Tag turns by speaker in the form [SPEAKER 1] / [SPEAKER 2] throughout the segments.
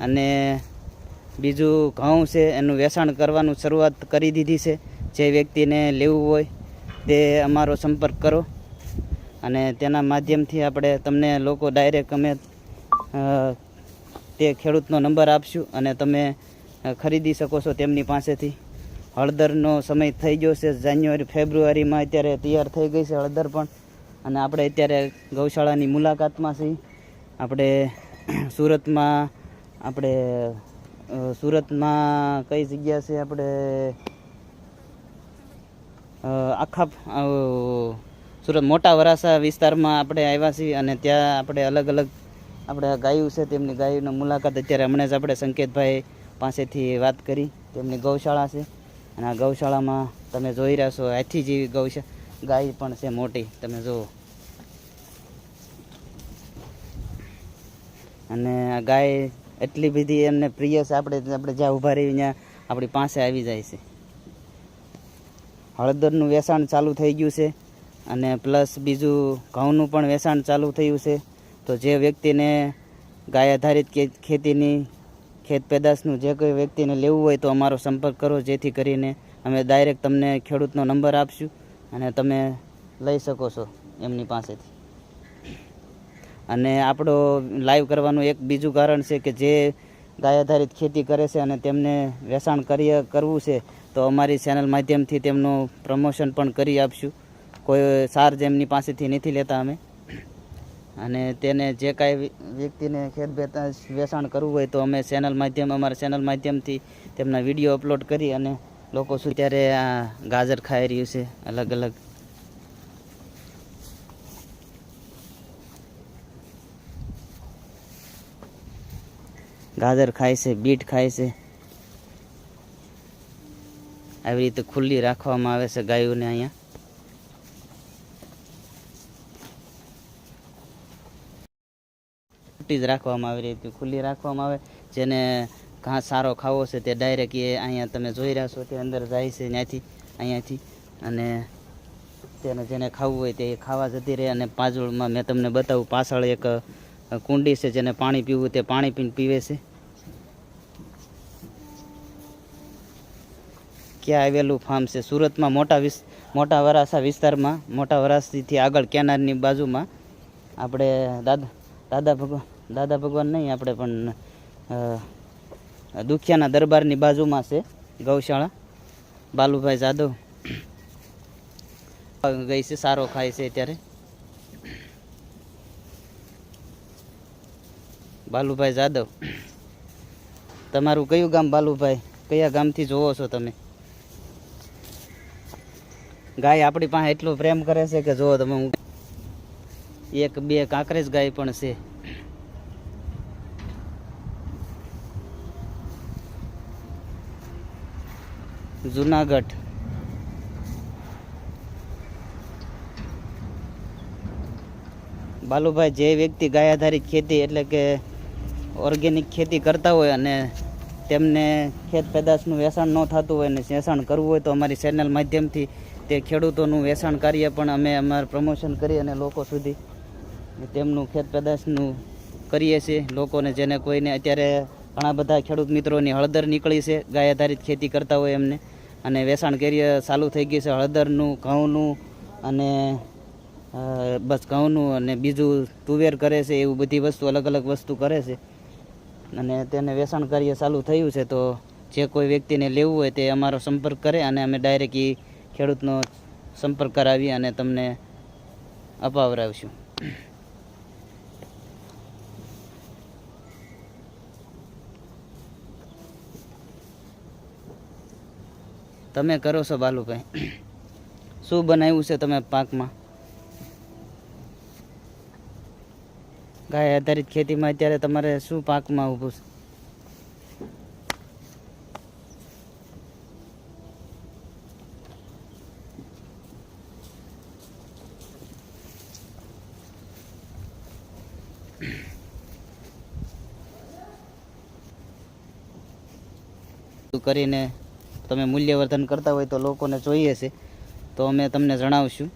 [SPEAKER 1] અને બીજું ઘઉં છે, એનું વેચાણ કરવાનું શરૂઆત કરી દીધી છે. જે વ્યક્તિને લેવું હોય તે અમારો સંપર્ક કરો. અને તેના માધ્યમથી આપણે તમને લોકો ડાયરેક્ટ અમે તે ખેડૂતનો નંબર આપશું અને તમે ખરીદી શકો છો તેમની પાસેથી. હળદરનો સમય થઈ ગયો છે, જાન્યુઆરી, ફેબ્રુઆરીમાં અત્યારે તૈયાર થઈ ગઈ છે હળદર પણ. અને આપણે અત્યારે ગૌશાળાની મુલાકાતમાં છીએ. આપણે સુરતમાં આપણે સુરતમાં કઈ જગ્યા છે આપણે? આખા સુરત મોટા વરાસા વિસ્તારમાં આપણે આવ્યા છીએ અને ત્યાં આપણે અલગ અલગ આપણે ગાયું છે, તેમની ગાયોની મુલાકાત અત્યારે હમણાં જ આપણે સંકેતભાઈ પાસેથી વાત કરી, તેમની ગૌશાળા છે. અને આ ગૌશાળામાં તમે જોઈ રહ્યા છો, હાથી જેવી ગૌશા ગાય પણ છે મોટી, તમે જુઓ. અને આ ગાય એટલી બધી એમને પ્રિય છે. આપણે આપણે જ્યાં ઊભા રહી ત્યાં આપણી પાસે આવી જાય છે. હળદરનું વેચાણ ચાલુ થઈ ગયું છે અને પ્લસ બીજું ઘઉંનું પણ વેચાણ ચાલુ થયું છે. તો જે વ્યક્તિને ગાય આધારિત ખેતીની, ખેત પેદાશનું જે કોઈ વ્યક્તિને લેવું હોય તો અમારો સંપર્ક કરો. જેથી કરીને અમે ડાયરેક્ટ તમને ખેડૂતનો નંબર આપશું અને તમે લઈ શકો છો એમની પાસેથી. અને આપણો લાઈવ કરવાનું એક બીજું કારણ છે કે જે ગાય આધારિત ખેતી કરે છે અને તેમને વેચાણ કરી કરવું છે, તો અમારી ચેનલ માધ્યમથી તેમનું પ્રમોશન પણ કરી આપશું. કોઈ ચાર્જ એમની પાસેથી નથી લેતા અમે. અને તેને જે કાંઈ વ્યક્તિને ખેત વેચાણ કરવું હોય તો અમે ચેનલ માધ્યમ, અમારા ચેનલ માધ્યમથી તેમના વીડિયો અપલોડ કરી અને લોકો શું ત્યારે આ ગાજર ખાઈ રહ્યું છે અલગ અલગ ગાજર ખાય છે, બીટ ખાય છે. આવી રીતે ખુલ્લી રાખવામાં આવે છે ગાયોને અહીંયા. છૂટી જ રાખવામાં આવી રહી હતી, ખુલ્લી રાખવામાં આવે. જેને ઘાસ સારો ખાવો છે તે ડાયરેક્ટ એ અહીંયા તમે જોઈ રહ્યા છો, તે અંદર જાય છે ત્યાંથી, અહીંયાથી. અને તેને જેને ખાવું હોય તે ખાવા જતી રહે. અને પાછળમાં મેં તમને બતાવું, પાછળ એક કુંડી છે જેને પાણી પીવું તે પાણી પીને પીવે છે. ક્યાં આવેલું ફાર્મ છે? સુરતમાં મોટા વિસ, મોટા વરાસા વિસ્તારમાં, મોટા વરાસીથી આગળ કેનારની બાજુમાં આપણે દાદા દાદા ભગવાન દાદા ભગવાન નહીં, આપણે પણ દુખિયાના દરબારની બાજુમાં છે, ગૌશાળા. બાલુભાઈ જાદવ ગઈ છે, સારો ખાય છે અત્યારે. બાલુભાઈ જાદવ. તમારું કયું ગામ બાલુભાઈ? કયા ગામથી જોવો છો તમે? ગાય આપણી પાસે એટલો પ્રેમ કરે છે કે જો તમે હું એક બે કાંકરેજ ગાય પણ છે. જુનાગઢ. બાલુભાઈ, જે વ્યક્તિ ગાય આધારિત ખેતી એટલે કે ઓર્ગેનિક ખેતી કરતા હોય અને તેમને ખેત પેદાશનું વેચાણ ન થતું હોય અને વેચાણ કરવું હોય તો અમારી ચેનલ માધ્યમથી તે ખેડૂતોનું વેચાણ કરીએ, પણ અમે અમારું પ્રમોશન કરી અને લોકો સુધી તેમનું ખેત પેદાશનું કરીએ છીએ. લોકોને જેને કોઈને અત્યારે ઘણા બધા ખેડૂત મિત્રોની હળદર નીકળી છે, ગાય આધારિત ખેતી કરતા હોય એમને. અને વેચાણ કાર્ય ચાલુ થઈ ગયું છે હળદરનું, ઘઉંનું અને બસ ઘઉંનું અને બીજું તુવેર કરે છે, એવું બધી વસ્તુ, અલગ અલગ વસ્તુ કરે છે. અને તેને વેચાણ કાર્ય ચાલુ થયું છે, તો જે કોઈ વ્યક્તિને લેવું હોય તે અમારો સંપર્ક કરે અને અમે ડાયરેક્ટ એ ખેડૂતનો સંપર્ક કરાવી અને તમને અપાવરાવશું તમે કરો છો બાલુભાઈ શું બનાવ્યું છે તમે પાકમાં? ગાય આધારિત ખેતીમાં અત્યારે તમારે શું પાકમાં ઊભું છે? કરીને તમે મૂલ્યવર્ધન કરતા હોય તો લોકોને જોઈએ છે. તો અમે તમને જણાવશું.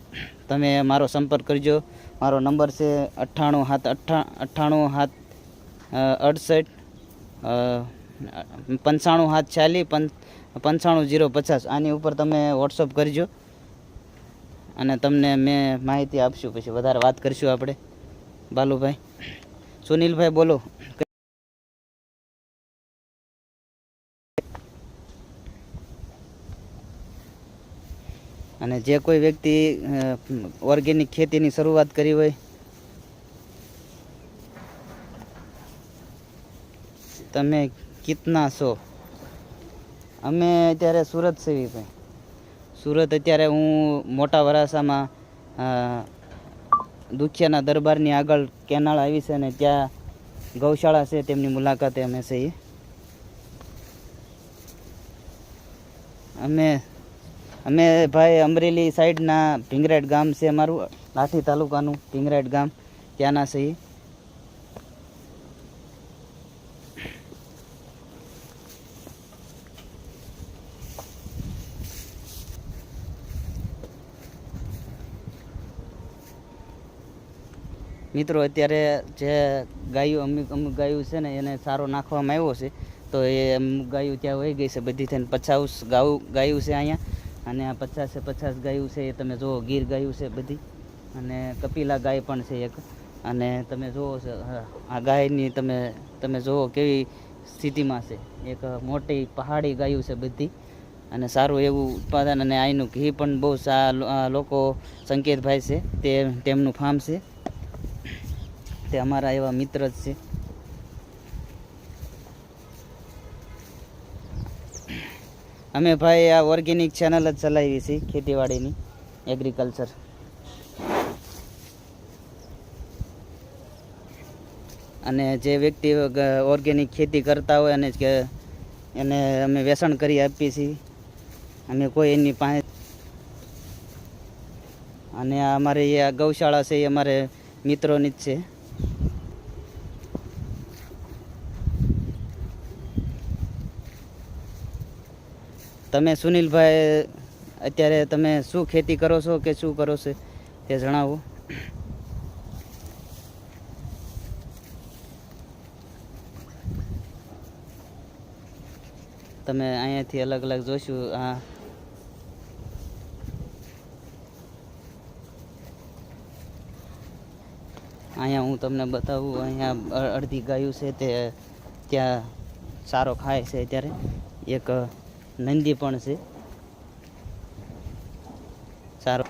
[SPEAKER 1] તમે મારો સંપર્ક કરજો. મારો નંબર છે અઠ્ઠાણું હાથ અઠ્ઠા અઠ્ઠાણું હાથ અડસઠ પંચાણું હાથ ચાલી પંચાણું જીરો પચાસ. આની ઉપર તમે વોટ્સઅપ કરજો. અને તમને મેં માહિતી આપશું. પછી વધારે વાત કરીશું આપણે. બાલુભાઈ. સુનિલભાઈ, બોલો. અને જે કોઈ વ્યક્તિ ઓર્ગેનિક ખેતીની શરૂઆત કરી હોય, તમે કિતના છો? અમે અત્યારે સુરત સેવી ભાઈ સુરત અત્યારે હું મોટા વરાસામાં દુખિયાના દરબારની આગળ કેનાળ આવી છે ને ત્યાં ગૌશાળા છે, તેમની મુલાકાતે અમે છીએ. અમે અમે ભાઈ અમરેલી સાઈડના ભીંગરાડ ગામ છે અમારું, લાઠી તાલુકાનું ભીંગરાડ ગામ, ત્યાંના છીએ મિત્રો, અત્યારે જે ગાયો, અમુક અમુક ગાયું છે ને, એને સારો નાખવામાં આવ્યો છે, તો એ અમુક ગાયું ત્યાં વહી ગઈ છે, બધી થઈને પચાસ ગાઉ, ગાયું છે અહીંયા. અને આ પચાસે પચાસ ગાયું છે, એ તમે જુઓ, ગીર ગાયું છે બધી. અને કપિલા ગાય પણ છે એક. અને તમે જુઓ, આ ગાયની તમે તમે જુઓ કેવી સ્થિતિમાં છે. એક મોટી પહાડી ગાયું છે બધી. અને સારું એવું ઉત્પાદન અને આઈનું ઘી પણ બહુ સા લોકો સંકેતભાઈ છે. તે, તેમનું ફાર્મ છે. તે અમારા એવા મિત્ર જ છે. અમે ભાઈ આ ઓર્ગેનિક ચેનલ જ ચલાવી છે, ખેતીવાડીની એગ્રીકલ્ચર અને જે વ્યક્તિ ઓર્ગેનિક ખેતી કરતા હોય અને કે એને અમે વેસણ કરી આપીએ છીએ. અમે કોઈ એની પાસે અને આ અમારે આ ગૌશાળા છે, એ અમારે મિત્રોની જ છે. તમે સુનિલભાઈ, અત્યારે તમે શું ખેતી કરો છો કે શું કરો છો તે જણાવો. તમે અહીંયાથી અલગ અલગ જોશું આ અહીંયા હું તમને બતાવું, અહીંયા અડધી ગાયું છે તે ત્યાં સારો ખાય છે અત્યારે. એક નંદી પણ છે. સારો.